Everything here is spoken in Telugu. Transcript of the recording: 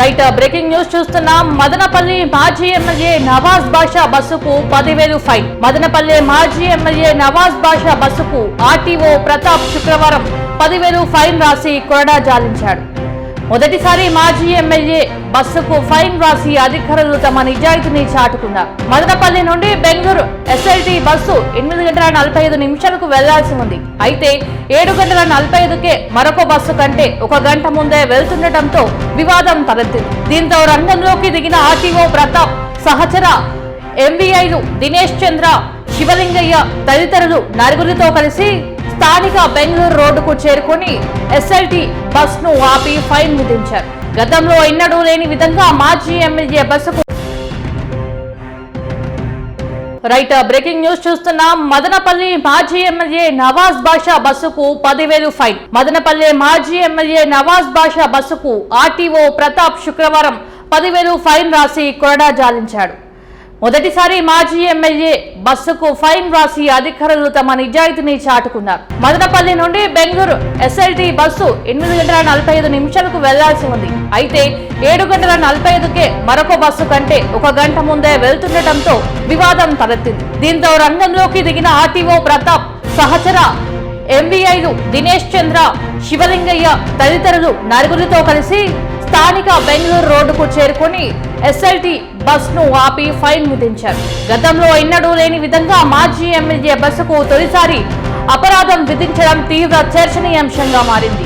రైట్ బ్రేకింగ్ న్యూస్ చూస్తున్నాం మదనపల్లి మాజీ ఎమ్మెల్యే నవాజ్ బాషా బస్సుకు పదివేలు ఫైన్. మదనపల్లి మాజీ ఎమ్మెల్యే నవాజ్ బాషా బస్సుకు ఆర్టీఓ ప్రతాప్ శుక్రవారం పదివేలు ఫైన్ రాసి కొరడా జాలించాడు. మొదటిసారి మాజీ ఎమ్మెల్యే బస్సుకు ఫైన్ రాసి అధికారులు తమ నిజాయితీని చాటుకున్నారు మదనపల్లి నుండి బెంగళూరు ఎస్ఎల్టీ బస్సు ఎనిమిది గంటల నలభై ఐదు నిమిషాలకు వెళ్ళాల్సి ఉంది. అయితే ఏడు గంటల నలభై ఐదుకే మరొక బస్సు కంటే ఒక గంట ముందే వెళ్తుండటంతో వివాదం తలెత్తింది. దీంతో రంగంలోకి దిగిన ఆర్టీఓ ప్రతాప్ సహచర ఎంవీఐలు దినేష్ చంద్ర శివలింగయ్య తదితరులు నలుగురితో కలిసి స్థానిక బెంగళూరు రోడ్డుకు చేరుకుని ఎస్ఎల్టీ బస్ను ఆపి ఫైన్ విధించారు. గతంలో ఎన్నడూ లేని విధంగా మాజీ ఎమ్మెల్యే బస్సుకు రైట్ బ్రేకింగ్ న్యూస్ చూస్తున్నాం మదనపల్లి మాజీ ఎమ్మెల్యే నవాజ్ బాషా బస్సుకు పదివేలు ఫైన్. మదనపల్లి మాజీ ఎమ్మెల్యే నవాజ్ బాషా బస్సుకు ఆర్టీఓ ప్రతాప్ శుక్రవారం పదివేలు ఫైన్ రాసి కొరడా జాలించాడు. మొదటిసారి మాజీ ఎమ్మెల్యే బస్సుకు ఫైన్ రాసి అధికారులు తమ నిజాయితీని చాటుకున్నారు. మదనపల్లి నుండి బెంగళూరు ఎస్ఎల్టీ బస్సు ఎనిమిది గంటల నలభై ఐదు నిమిషాలకు వెళ్ళాల్సి ఉంది. అయితే ఏడు గంటల నలభై ఐదుకే మరొక బస్సు కంటే ఒక గంట ముందే వెళ్తుండటంతో వివాదం తలెత్తింది. దీంతో రంగంలోకి దిగిన ఆర్టీఓ ప్రతాప్ సహచర ఎంవీఐలు దినేష్ చంద్ర శివలింగయ్య తదితరులు నలుగురితో కలిసి స్థానిక బెంగళూరు రోడ్డుకు చేరుకుని ఎస్ఎల్టీ బస్ను ఆపి ఫైన్ విధించారు గతంలో ఎన్నడూ లేని విధంగా మాజీ ఎమ్మెల్యే బస్సుకు తొలిసారి అపరాధం విధించడం తీవ్ర చర్చనీయాంశంగా మారింది.